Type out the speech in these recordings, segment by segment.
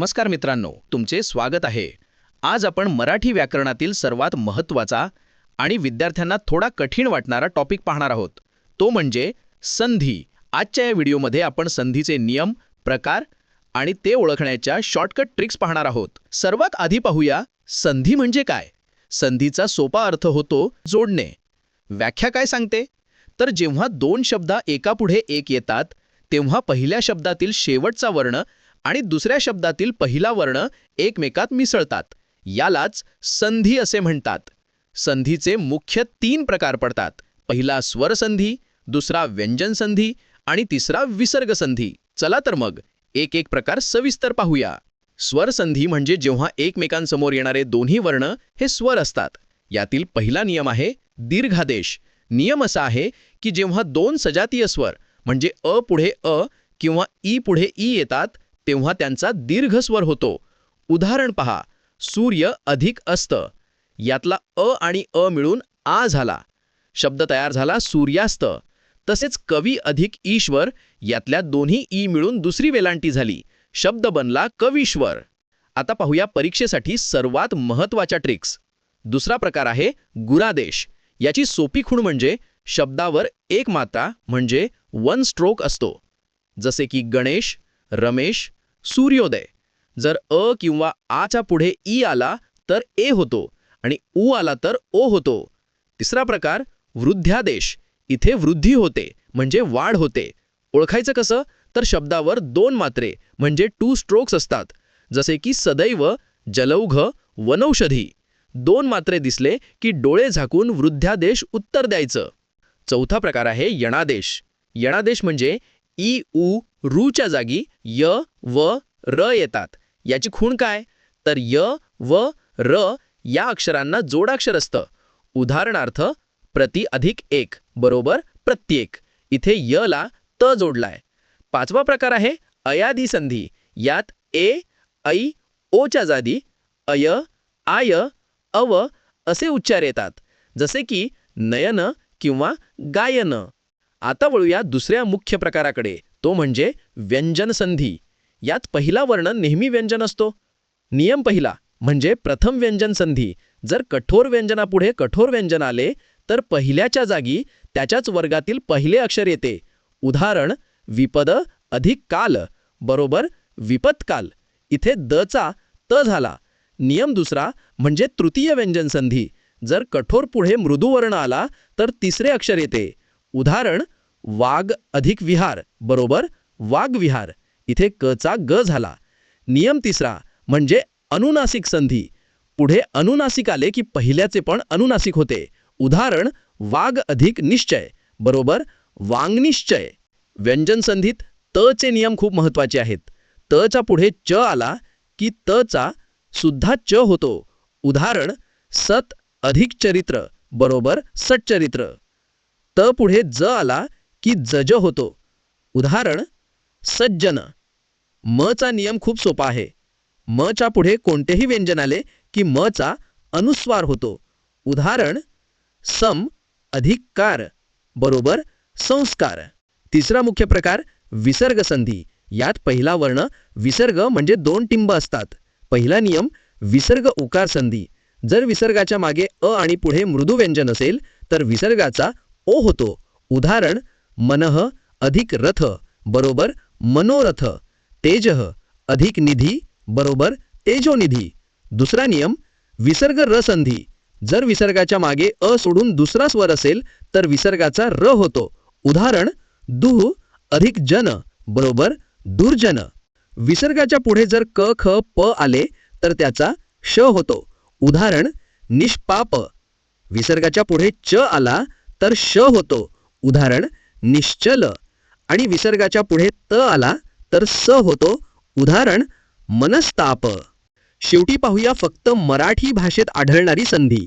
नमस्कार मित्रांनो तुमचे स्वागत आहे. आज आपण मराठी व्याकरणातील सर्वात महत्त्वाचा आणि विद्यार्थ्यांना थोडा कठीण वाटणारा टॉपिक पाहणार आहोत. तो म्हणजे संधी. आजच्या या व्हिडिओमध्ये आपण संधीचे नियम प्रकार आणि ते ओळखण्याच्या शॉर्टकट ट्रिक्स पाहणार आहोत. सर्वात आधी पाहूया संधी म्हणजे काय? संधीचा सोपा अर्थ होतो जोडणे. व्याख्या काय सांगते? तर जेव्हा दोन शब्द एकापुढे एक येतात तेव्हा पहिल्या शब्दातील शेवटचा वर्ण आणि दुसऱ्या शब्दातील पहिला वर्ण एकमेकात मिसळतात. यालाच संधी असे म्हणतात. संधीचे मुख्य तीन प्रकार पडतात. पहिला स्वरसंधी दुसरा व्यंजन संधी आणि तिसरा विसर्ग संधी. चला तर मग एक एक प्रकार सविस्तर पाहूया. स्वरसंधी म्हणजे जेव्हा एकमेकांसमोर येणारे दोन्ही वर्ण हे स्वर असतात. यातील पहिला नियम आहे दीर्घादेश. नियम असा आहे की जेव्हा दोन सजातीय स्वर म्हणजे अ पुढे अ किंवा ई पुढे ई येतात तेव्हा त्यांचा दीर्घ स्वर होतो. उदाहरण पहा सूर्य अधिक अस्त. यातला अ आणि अ मिळून आ झाला. शब्द तयार झाला सूर्यास्त. तसेच कवी अधिक ईश्वर यातल्या दोन्ही ई मिळून दुसरी वेलांटी झाली. शब्द बनला कवीश्वर. आता पाहूया परीक्षेसाठी सर्वात महत्त्वाच्या ट्रिक्स. दुसरा प्रकार आहे गुरादेश. याची सोपी खूण म्हणजे शब्दावर एक मात्रा म्हणजे वन स्ट्रोक असतो. जसे की गणेश रमेश सूर्योदय. जर अ किंवा आच्या पुढे ई आला तर ए होतो आणि उ आला तर ओ होतो. तिसरा प्रकार वृद्ध्यादेश. इथे वृद्धी होते म्हणजे वाढ होते. ओळखायचं कसं? तर शब्दावर दोन मात्रे म्हणजे टू स्ट्रोक्स असतात. जसे की सदैव जलौघ वनौषधी. दोन मात्रे दिसले की डोळे झाकून वृद्ध्यादेश उत्तर द्यायचं. चौथा प्रकार आहे यणादेश. यणादेश म्हणजे ई उ रूच्या जागी य व र येतात. याची खूण काय? तर य व र या अक्षरांना जोडाक्षर असतं. उदाहरणार्थ प्रति अधिक एक बरोबर प्रत्येक. इथे य ला त जोडलाय. पाचवा प्रकार आहे अयादी संधी. यात ए ऐ ओच्या जागी अय आय अव असे उच्चार येतात. जसे की नयन किंवा गायन. आता वळूया दुसऱ्या मुख्य प्रकाराकडे. तो म्हणजे व्यंजन संधी. यात पहिला वर्ण नेहमी व्यंजन असतो. नियम पहिला म्हणजे प्रथम व्यंजन संधी. जर कठोर व्यंजनापुढे कठोर व्यंजन आले तर पहिल्याच्या जागी त्याच्याच वर्गातील पहिले अक्षर येते. उदाहरण विपद अधिक काल बरोबर विपत्काल इथे द चा त झाला. नियम दुसरा म्हणजे तृतीय व्यंजन संधी. जर कठोर पुढे मृदुवर्ण आला तर तिसरे अक्षर येते. उदाहरण वाघ अधिक विहार बरोबर वाघविहार इथे कचा ग झाला. नियम तिसरा म्हणजे अनुनासिक संधी. पुढे अनुनासिक आले की पहिल्याचे पण अनुनासिक होते. उदाहरण वाघ अधिक निश्चय बरोबर वांगनिश्चय व्यंजन संधीत त चे नियम खूप महत्त्वाचे आहेत. तच्या पुढे च आला की तचा सुद्धा च होतो. उदाहरण सत अधिक चरित्र बरोबर सच्चरित्र. त पुढे ज आला की जज होतो. उदाहरण सज्जन. म चा नियम खूप सोपा आहे. म च्या पुढे कोणतेही व्यंजन आले की म चा अनुस्वार होतो. उदाहरण सम अधिक कार बरोबर संस्कार. तिसरा मुख्य प्रकार विसर्ग संधी. यात पहिला वर्ण विसर्ग म्हणजे दोन टिंब असतात. पहिला नियम विसर्ग उकार संधी. जर विसर्गाच्या मागे अ आणि पुढे मृदू व्यंजन असेल तर विसर्गाचा ओ होतो. उदाहरण मनः अधिक रथ बरोबर मनोरथ तेजः अधिक निधी बरोबर तेजोनिधी. दुसरा नियम विसर्ग रसंधी जर विसर्गाच्या मागे अ सोडून दुसरा स्वर असेल तर विसर्गाचा र होतो. उदाहरण दुह अधिक जन बरोबर दुर्जन. विसर्गाच्या पुढे जर क ख प आले तर त्याचा श होतो. उदाहरण निष्पाप. विसर्गाच्या पुढे च आला तर श होतो. उदाहरण निश्चल आणि विसर्गाच्या पुढे त आला तर स होतो. उदाहरण मनस्ताप. शेवटी पाहूया फक्त मराठी भाषेत आढळणारी संधी.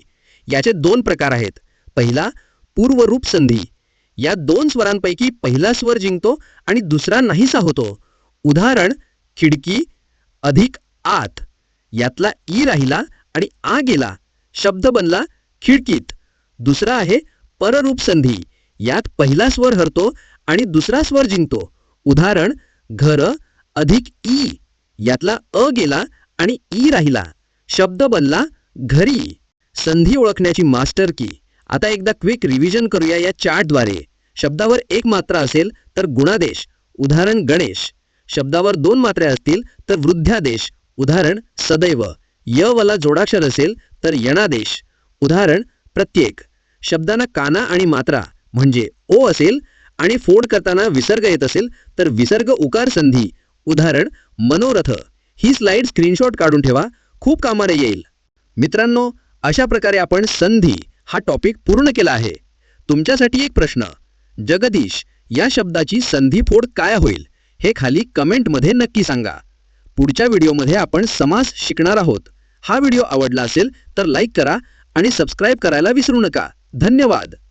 याचे दोन प्रकार आहेत. पहिला पूर्वरूप संधी. या दोन स्वरांपैकी पहिला स्वर जिंकतो आणि दुसरा नाहीसा होतो. उदाहरण खिडकी अधिक आत. यातला ई राहिला आणि आ गेला. शब्द बनला खिडकीत. दुसरा आहे पररूप संधी यात पहिला स्वर हरतो आणि दुसरा स्वर जिंकतो. उदाहरण घर अधिक ई. यातला अ गेला आणि ई राहिला. शब्द बनला घरी. संधी ओळखण्याची मास्टर की. आता एकदा क्विक रिव्हिजन करूया या चार्टद्वारे. शब्दावर एक मात्रा असेल तर गुणादेश. उदाहरण गणेश. शब्दावर दोन मात्रा असतील तर वृद्ध्यादेश. उदाहरण सदैव. य वाला जोडाक्षर असेल तर यणादेश. उदाहरण प्रत्येक. शब्दांना काना आणि मात्रा म्हणजे ओ असेल आणि फोड करताना विसर्ग येत असेल तर विसर्ग उकार संधी. उदाहरण मनोरथ. ही स्लाइड स्क्रीनशॉट काढून ठेवा. खूप कामाला येईल. मित्रांनो अशा प्रकारे आपण संधी हा टॉपिक पूर्ण केला आहे. तुमच्यासाठी एक प्रश्न. जगदीश या शब्दाची संधी फोड काय होईल? हे खाली कमेंटमध्ये नक्की सांगा. पुढच्या व्हिडिओमध्ये आपण समास शिकणार आहोत. हा व्हिडिओ आवडला असेल तर लाईक करा आणि सबस्क्राईब करायला विसरू नका. धन्यवाद.